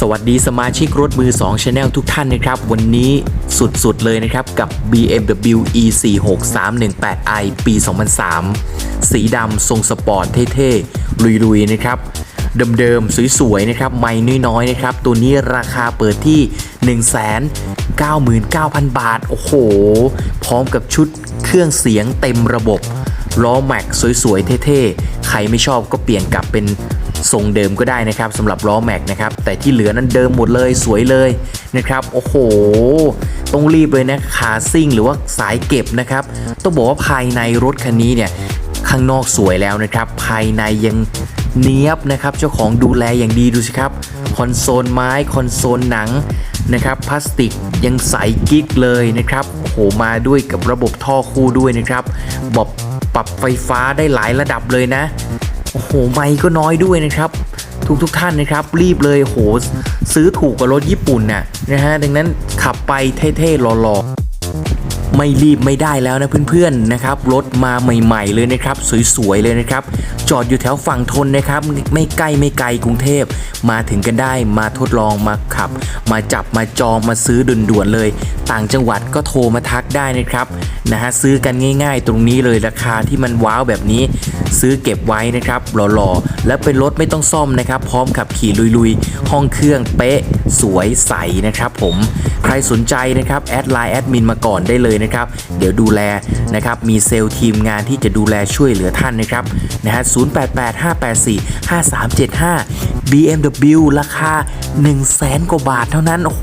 สวัสดีสมาชิกรถมือ2 Channel ทุกท่านนะครับ วันนี้สุดๆเลยนะครับ กับ BMW E46318i ปี 2003 สีดำทรงสปอร์ตเท่ๆ ลุยๆ นะครับเดิมๆ สวยๆ นะครับ ไม่น้อยๆ นะครับ ตัวนี้ราคาเปิดที่ 199,000 บาท โอ้โห พร้อมกับชุดเครื่องเสียงเต็มระบบ ล้อแม็กสวยๆ เท่ๆ ใครไม่ชอบก็เปลี่ยนกลับเป็น ทรงเดิมก็ได้นะครับสำหรับล้อแม็กนะครับแต่ที่เหลือนั้นเดิมหมดเลยสวยเลยนะครับโอ้โห ต้องรีบเลยนะขาซิ่งหรือว่าสายเก็บนะครับต้องบอกว่าภายในรถคันนี้เนี่ยข้างนอกสวยแล้วนะครับ ภายในยังเนี้ยบนะครับ เจ้าของดูแลอย่างดีดูสิครับ คอนโซลไม้คอนโซลหนังนะครับพลาสติกยังใสกิ๊กเลยนะครับโอ้โหมาด้วยกับระบบท่อคู่ด้วยนะครับบอกปรับไฟฟ้าได้หลายระดับเลยนะ โอ้โหไม่ก็น้อยด้วยนะครับ ทุกทุกท่านนะครับ รีบเลยโหซื้อถูกกว่ารถญี่ปุ่นน่ะนะฮะดังนั้นขับไปเท่ๆหล่อๆ ไม่รีบไม่ได้แล้วนะเพื่อนๆนะครับรถมาใหม่ ๆ เลยนะครับสวยๆเลยนะครับ จอดอยู่แถวฝั่งทนนะครับ ไม่ใกล้ไม่ไกลกรุงเทพมาถึงกันได้มาทดลองมาขับ มาจับมาจองมาซื้อด่วนๆเลย ต่างจังหวัดก็โทรมาทักได้นะครับนะฮะซื้อกันง่าย ๆ ตรงนี้เลยราคาที่มันว้าวแบบนี้ ซื้อเก็บไว้นะครับหล่อๆและเป็นรถไม่ต้องซ่อมนะครับ พร้อมขับขี่ลุยๆ ห้องเครื่องเป๊ะสวยใสนะครับผม ใครสนใจนะครับแอดไลน์แอดมินมาก่อนได้เลยนะครับเดี๋ยวดูแลนะครับมีเซลล์ทีมงานที่จะดูแลช่วยเหลือท่านนะครับนะฮะ0885845375 BMW ราคา 1 0 0 0 0 0กว่าบาทเท่านั้น โอ้โห